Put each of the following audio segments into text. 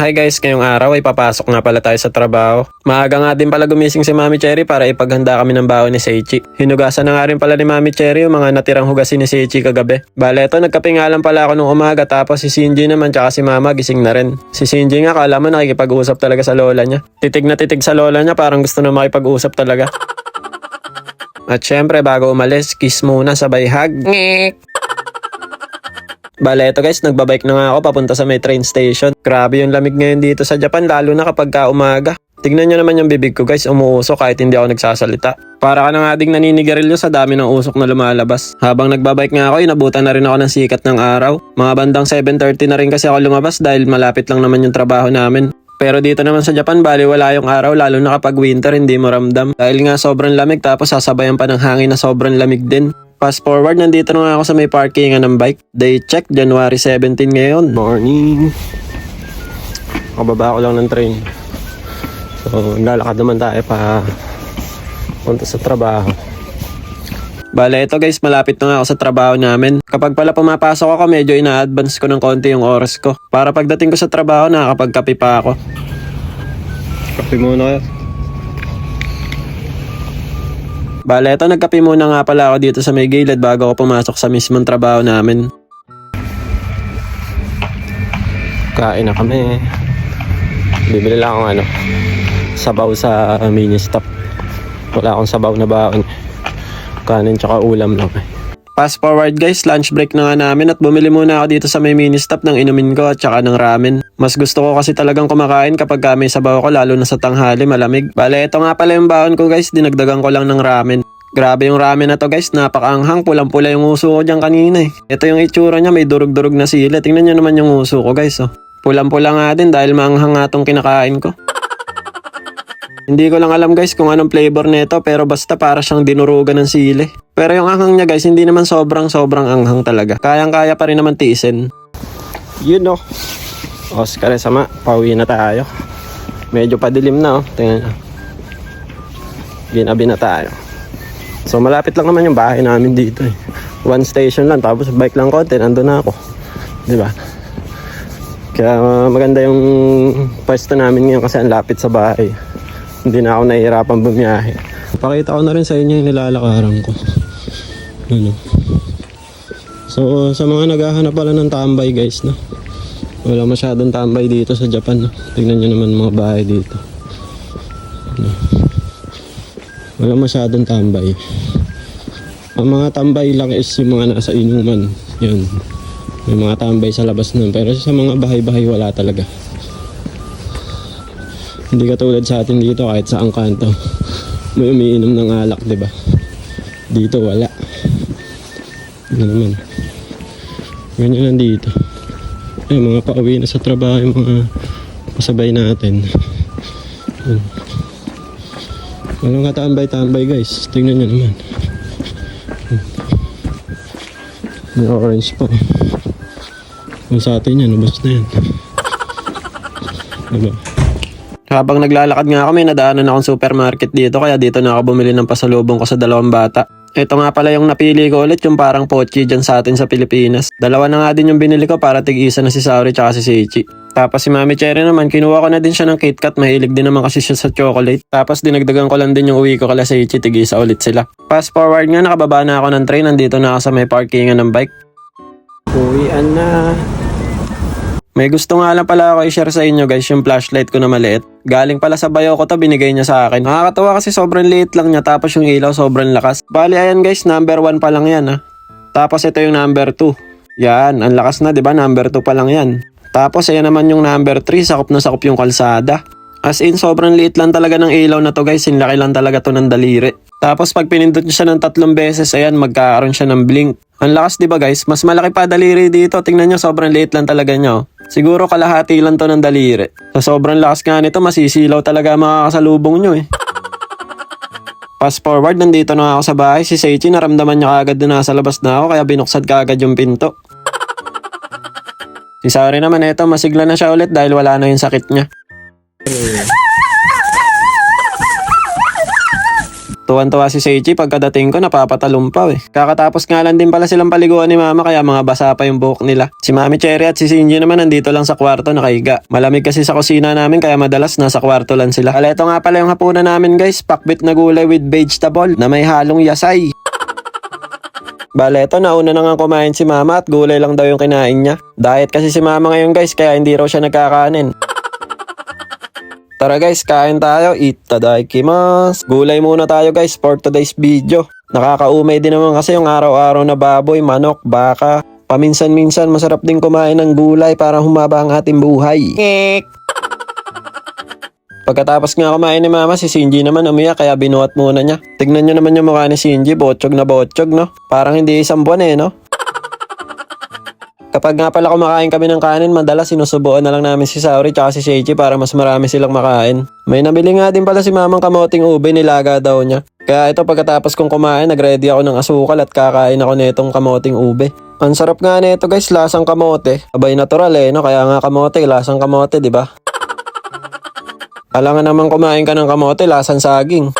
Hi guys, ngayong araw ay papasok nga pala tayo sa trabaho. Maaga nga din pala gumising si Mami Cherry para ipaghanda kami ng baon ni Seichi. Hinugasan na nga rin pala ni Mami Cherry yung mga natirang hugasin ni Seichi kagabi. Bale, ito nagkape nga lang pala ako nung umaga tapos si Shinji naman tsaka si Mama gising na rin. Si Shinji nga kala mo nakikipag-usap talaga sa lola niya. Titig na titig sa lola niya parang gusto na makipag-usap talaga. At syempre bago umalis, kiss muna sabay hug. Bale, ito guys, nagbabike na nga ako papunta sa may train station. Grabe yung lamig ngayon dito sa Japan, lalo na kapag ka umaga. Tignan nyo naman yung bibig ko guys, umuusok kahit hindi ako nagsasalita. Para ka na nga ding naninigarilyo sa dami ng usok na lumalabas. Habang nagbabike nga ako, inabutan na rin ako ng sikat ng araw. Mga bandang 7.30 na rin kasi ako lumabas dahil malapit lang naman yung trabaho namin. Pero dito naman sa Japan, bali wala yung araw lalo na kapag winter hindi mo ramdam. Dahil nga sobrang lamig tapos sasabayan pa ng hangin na sobrang lamig din. Fast forward, nandito na nga ako sa may parkingan ng bike. Day check, January 17 ngayon. Morning. Kababa ko lang ng train. So, lalakad naman tayo pa punta sa trabaho. Bale, ito guys, malapit na nga ako sa trabaho namin. Kapag pala pumapasok ako, medyo ina-advance ko ng konti yung oras ko. Para pagdating ko sa trabaho, nakakapagkape pa ako. Kape muna kayo. Bale, ito nagkape muna nga pala ako dito sa may gilid bago ako pumasok sa mismong trabaho namin. Kain na kami. Bibili lang akong ano, sabaw sa mini stop. Wala akong sabaw na baon. Kanin tsaka ulam lang eh. Fast forward guys, lunch break na nga namin at bumili muna ako dito sa may mini stop ng inumin ko at tsaka ng ramen. Mas gusto ko kasi talagang kumakain kapag ka may sabaw ko lalo na sa tanghali malamig. Bale, ito nga pala yung baon ko guys, dinagdagan ko lang ng ramen. Grabe yung ramen na to guys, napakaanghang, pulang-pula yung uso ko dyan kanina eh. Ito yung itsura niya, may durug-durug na sila. Tingnan nyo naman yung uso ko guys oh. Pulang-pula nga din dahil maanghang nga tong kinakain ko. Hindi ko lang alam guys kung anong flavor nito pero basta para siyang dinurugan ng sili. Pero yung anghang niya guys hindi naman sobrang sobrang anghang talaga. Kayang-kaya pa rin naman tiisin. Yun no. Oscar sama, pauwi na tayo. Medyo padilim na oh. Tingnan nyo. Ginabi na tayo. So malapit lang naman yung bahay namin dito eh. One station lang tapos bike lang konti nandun na ako. Di ba? Kaya maganda yung pwesto namin ngayon kasi ang lapit sa bahay. Hindi na ako nahihirapan bumiyahe. Pakita ko na rin sa inyo yung nilalakaran ko. Ano? So sa mga naghahanap pala ng tambay guys no. Wala masyadong tambay dito sa Japan no. Tingnan nyo naman mga bahay dito. Ano? Wala masyadong tambay. Ang mga tambay lang is yung mga nasa inuman. Yun. May mga tambay sa labas nun. Pero sa mga bahay-bahay wala talaga. Hindi katulad sa atin dito kahit sa ang kanto. May umiinom ng alak, di ba? Dito wala. Ano naman. Ganyan lang dito. Ay, mga pauwi na sa trabaho, yung mga kasabay natin. Yun. Walang katambay-tambay guys. Tingnan nyo naman. May orange pa. Kung sa atin yan, ubos na yan. Diba? Habang naglalakad nga kami, nadaanan akong supermarket dito kaya dito na ako bumili ng pasalubong ko sa dalawang bata. Ito nga pala yung napili ko ulit, yung parang pochi dyan sa atin sa Pilipinas. Dalawa na nga din yung binili ko para tig-isa na si Saori tsaka si Seichi. Tapos si Mami Cherry naman, kinuha ko na din siya ng KitKat, mahilig din naman kasi siya sa chocolate. Tapos dinagdagan ko lang din yung uwi ko kala Seichi, tig-isa ulit sila. Fast forward nga, nakababa na ako ng train, nandito na ako sa may parkingan ng bike. Uwian na. May gusto nga lang pala ako i-share sa inyo guys yung flashlight ko na maliit. Galing pala sa bayo ko to, binigay niya sa akin. Nakakatawa kasi sobrang liit lang niya tapos yung ilaw sobrang lakas. Bali ayan guys, number 1 pa lang yan ha. Tapos ito yung number 2. Yan, ang lakas na 'di ba? Number 2 pa lang yan. Tapos ayan naman yung number 3, sakop na sakop yung kalsada. As in, sobrang liit lang talaga ng ilaw na to guys, sinlaki lang talaga to ng daliri. Tapos pag pinindot niyo siya ng tatlong beses, ayan, magkakaroon siya ng blink. Ang lakas 'di ba guys? Mas malaki pa daliri dito. Tingnan niyo, sobrang liit lang talaga niya. oh. Siguro kalahati lang to ng daliri. Sa sobrang lakas nga nito, masisilaw talaga ang makakasalubong nyo eh. Fast forward, nandito na ako sa bahay. Si Seichi, naramdaman niya kaagad na nasa labas na ako, kaya binuksan kaagad yung pinto. Si Saori naman, eto, masigla na siya ulit dahil wala na yung sakit niya. Tuwan-tuwa si Seichi pagkadating ko napapatalumpaw eh. Kakatapos nga lang din pala silang paliguan ni mama kaya mga basa pa yung buhok nila. Si Mami Cherry at si Shinji naman nandito lang sa kwarto nakahiga. Malamig kasi sa kusina namin kaya madalas nasa kwarto lang sila. Ala ito nga pala yung hapunan namin guys. Pakbit na gulay with vegetable na may halong yasay. Bale, ito nauna na nga kumain si mama at gulay lang daw yung kinain niya. Diet kasi si mama ngayon guys kaya hindi raw siya nagkakanin. Tara guys, kain tayo. Itadakimasu. Gulay muna tayo guys for today's video. Nakakaumay din naman kasi yung araw-araw na baboy, manok, baka. Paminsan-minsan masarap din kumain ng gulay para humaba ang ating buhay. Pagkatapos nga kumain ni mama, si Shinji naman umiyak kaya binuhat muna niya. Tignan nyo naman yung mukha ni Shinji, botchog na botchog no? Parang hindi isang buwan eh no? Kapag nga pala kumakain kami ng kanin, madalas sinusubuan na lang namin si Saori tsaka si Seichi para mas marami silang makain. May nabili nga din pala si mamang kamoting ube, nilaga daw niya. Kaya ito pagkatapos kong kumain, nagready ako ng asukal at kakain ako nitong kamoting ube. Ang sarap nga nito guys, lasang kamote. Abay natural eh, no? Kaya nga kamote, lasang kamote, di ba? Alangan naman kumain ka ng kamote, lasang saging.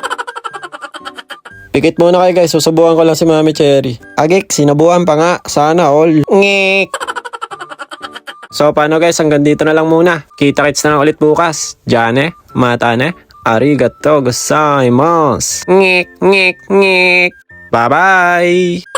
Pikit muna kayo guys, susubukan ko lang si Mami Cherry. Agik, sinabuhan pa nga. Sana all. Ngik! So paano guys, hanggang dito na lang muna. Kita-kits na lang ulit bukas. Jane, matane, arigato gozaimasu. Ngik, ngik, ngik. Bye-bye!